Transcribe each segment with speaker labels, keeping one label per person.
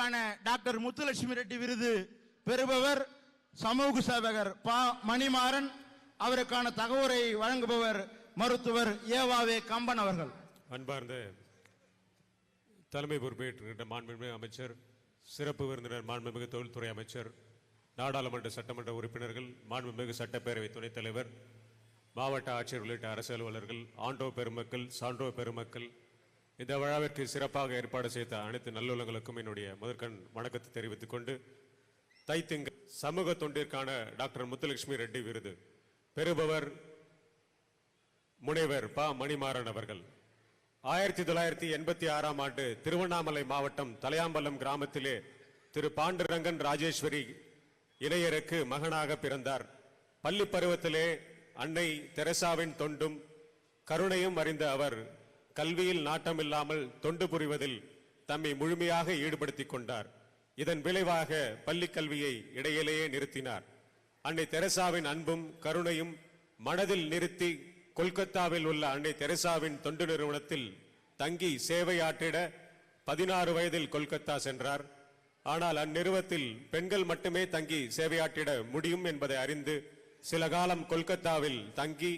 Speaker 1: அவருக்கான டாக்டர் முத்துலட்சுமி ரெட்டி விருது பெறுபவர் சமூக சேவகர் ப மணிமாறன். அவருக்கான தகவலை வழங்குபவர் மருத்துவர் ஏவாவே கம்பன் அவர்கள்.
Speaker 2: அன்பார்ந்த தலைமை பொறுப்பேற்றுகின்ற மாண்புமிகு அமைச்சர் சிறப்பு விருந்தினர் மாண்புமிகு தொழில்துறை அமைச்சர் நாடாளுமன்ற சட்டமன்ற உறுப்பினர்கள் மாண்புமிகு சட்டப்பேரவை துணைத் தலைவர் மாவட்ட ஆட்சியர் உள்ளிட்ட அரசு அலுவலர்கள் ஆண்டோ பெருமக்கள் சான்றோ பெருமக்கள் இந்த விழாவிற்கு சிறப்பாக ஏற்பாடு செய்த அனைத்து நல்லுள்ளங்களுக்கும் என்னுடைய முதற்கண் வணக்கத்தை தெரிவித்துக் கொண்டு தைத்திங்க சமூக தொண்டிற்கான டாக்டர் முத்துலட்சுமி ரெட்டி விருது பெறுபவர் முனைவர் ப. மணிமாறன் அவர்கள். ஆயிரத்தி தொள்ளாயிரத்தி எண்பத்தி ஆறாம் ஆண்டு திருவண்ணாமலை மாவட்டம் தலையாம்பலம் கிராமத்திலே திரு. பாண்டுரங்கன் ராஜேஸ்வரி இணையருக்கு மகனாக பிறந்தார். பள்ளி பருவத்திலே அன்னை தெரசாவின் தொண்டும் கருணையும் அறிந்த அவர் கல்வியில் நாட்டமில்லாமல் தொண்டு புரிவதில் தம்மை முழுமையாக ஈடுபடுத்திக் கொண்டார். இதன் விளைவாக பள்ளி கல்வியை இடையிலேயே நிறுத்தினார். அன்னை தெரசாவின் அன்பும் கருணையும் மனதில் நிறுத்தி கொல்கத்தாவில் உள்ள அன்னை தெரசாவின் தொண்டு நிறுவனத்தில் தங்கி சேவையாற்றிட பதினாறு வயதில் கொல்கத்தா சென்றார். ஆனால் அந்நிறுவத்தில் பெண்கள் மட்டுமே தங்கி சேவையாற்றிட முடியும் என்பதை அறிந்து சில காலம் கொல்கத்தாவில் தங்கி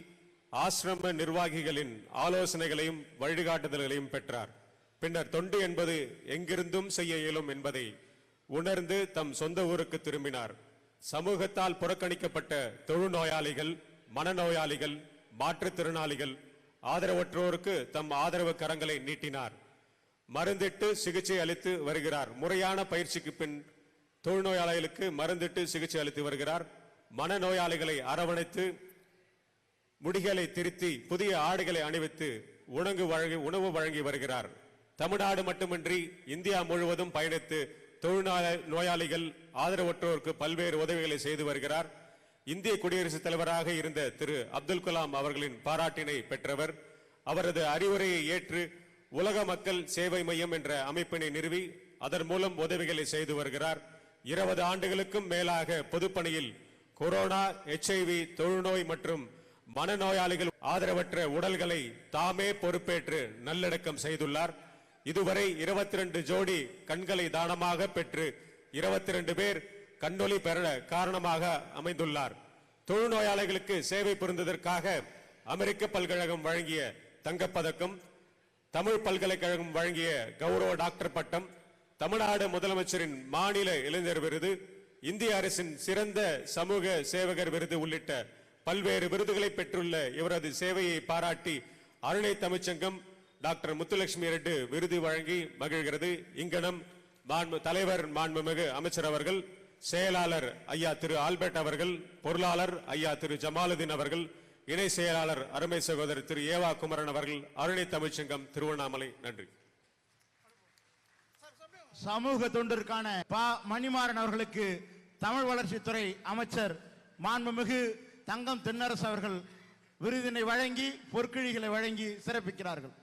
Speaker 2: ஆசிரம நிர்வாகிகளின் ஆலோசனைகளையும் வழிகாட்டுதல்களையும் பெற்றார். பின்னர் தொண்டு என்பது எங்கிருந்தும் செய்ய இயலும் என்பதை உணர்ந்து தம் சொந்த ஊருக்கு திரும்பினார். சமூகத்தால் புறக்கணிக்கப்பட்ட தொழுநோயாளிகள் மனநோயாளிகள் மாற்றுத்திறனாளிகள் ஆதரவற்றோருக்கு தம் ஆதரவு கரங்களை நீட்டினார். மருந்திட்டு சிகிச்சை அளித்து வருகிறார். முறையான பயிற்சிக்கு பின் தொழுநோயாளிகளுக்கு மருந்திட்டு சிகிச்சை அளித்து வருகிறார். மனநோயாளிகளை அரவணைத்து முடிகளை திருத்தி புதிய ஆடுகளை அணிவித்து உணவு வழங்கி உணவு வழங்கி வருகிறார். தமிழ்நாடு மட்டுமின்றி இந்தியா முழுவதும் பயணித்து தொழுநோய நோயாளிகள் ஆதரவற்றோருக்கு பல்வேறு உதவிகளை செய்து வருகிறார். இந்திய குடியரசுத் தலைவராக இருந்த திரு அப்துல் கலாம் அவர்களின் பாராட்டினை பெற்றவர். அவரது அறிவுரையை ஏற்று உலக மக்கள் சேவை மையம் என்ற அமைப்பினை நிறுவி அதன் மூலம் உதவிகளை செய்து வருகிறார். இருபது ஆண்டுகளுக்கும் மேலாக பொதுப்பணியில் கொரோனா எச்ஐவி தொழுநோய் மற்றும் மனநோயாளிகள் ஆதரவற்ற உடல்களை தாமே பொறுப்பேற்று நல்லடக்கம் செய்துள்ளார். இதுவரை 22 ஜோடி கண்களை தானமாக பெற்று 22 பேர் கண்ணொலி பெற காரணமாக அமைந்துள்ளார். தொழுநோயாளிகளுக்கு சேவை புரிந்ததற்காக அமெரிக்க பல்கழகம் வழங்கிய தங்கப்பதக்கம் தமிழ் பல்கலைக்கழகம் வழங்கிய கௌரவ டாக்டர் பட்டம் தமிழ்நாடு முதலமைச்சரின் மாநில இளைஞர் விருது இந்திய அரசின் சிறந்த சமூக சேவகர் விருது உள்ளிட்ட பல்வேறு விருதுகளை பெற்றுள்ள இவரது சேவையை பாராட்டி அருணை தமிழ்ச்சங்கம் டாக்டர் முத்துலட்சுமி ரெட்டு விருது வழங்கி மகிழ்கிறது. இங்கனம் மாண்பு தலைவர் மாண்புமிகு அமைச்சர் அவர்கள் செயலாளர் ஐயா திரு ஆல்பர்ட் அவர்கள் பொருளாளர் ஐயா திரு ஜமாலுதீன் அவர்கள் இணை செயலாளர் அருமை சகோதரர் திரு ஏவா குமரன் அவர்கள் அருணை தமிழ்ச்சங்கம் திருவண்ணாமலை. நன்றி.
Speaker 1: சமூக தொண்டிற்கான ப. மணிமாறன் அவர்களுக்கு தமிழ் வளர்ச்சித்துறை அமைச்சர் மாண்புமிகு தங்கம் தென்னரசு அவர்கள் விருதினை வழங்கி பொற்கிழிகளை வழங்கி சிறப்பிக்கிறார்கள்.